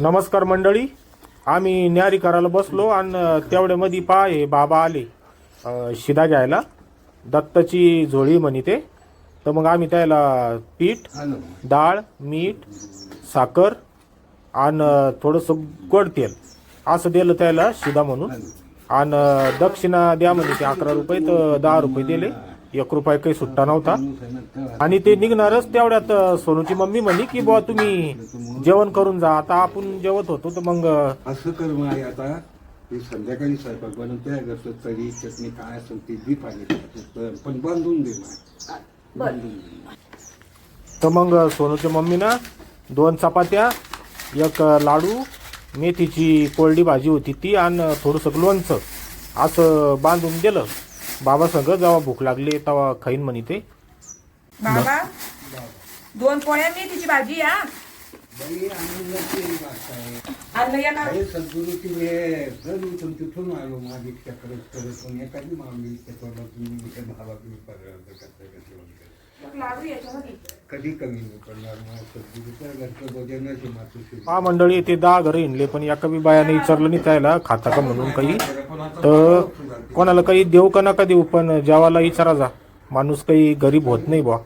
नमस्कार मंडळी. आम्ही न्यारी करायला बसलो आणि तेवढ्यामध्ये पा हे बाबा आले शिदा घ्यायला. दत्ताची झोळी म्हणे ते. तर मग आम्ही त्याला पीठ डाळ मीठ साखर आणि थोडंसं गोड तेल असं दिलं त्याला शिदा म्हणून. आणि दक्षिणा द्या म्हणे ते अकरा रुपये तर दहा रुपये दिले. एक रुपये काही सुट्टा नव्हता आणि ते निघणारच तेवढ्यात सोनूची मम्मी म्हणे की बुवा तुम्ही जेवण करून जा आता आपण जेवत होतो तर मग असं कर मग आई आता हे संध्याकाळी स्वयंपाक करतो तरी चटणी काय असेल ते बी पाणी टाकतो. पण बांधून दे मग. बांधून दे. तर मग सोनूच्या मम्मीनं दोन चपात्या एक लाडू मेथीची कोरडी भाजी होती ती आणि थोडंसं लोणचं असं बांधून दिलं बाबा संग जेव्हा भूक लागली तेव्हा खाईन म्हणे ते. बाबा दोन पोळ्या मेथीची भाजी हा. बाई, आनंदाची गोष्ट आहे. आणलं या हे जर मी तुम तिथून आलो माझी इच्छा करत करत पण एखादी मागणी इच्छा करत तुम्ही इथे भावा तुम्ही पर्यंत करता कसं लाडू याच्यामध्ये. कधी कमी नाही पडणार मग सद्गुरूच्या घरचं भोजनाची मातृश्री हा मंडळी ते दहा घरं हिंडले पण एका बी बायाने विचारलं नाही त्याला खाता का म्हणून काही? तर कोणाला काही देऊ का नका देऊ पण जेवायला विचारा जा. माणूस काही गरीब होत नाही बा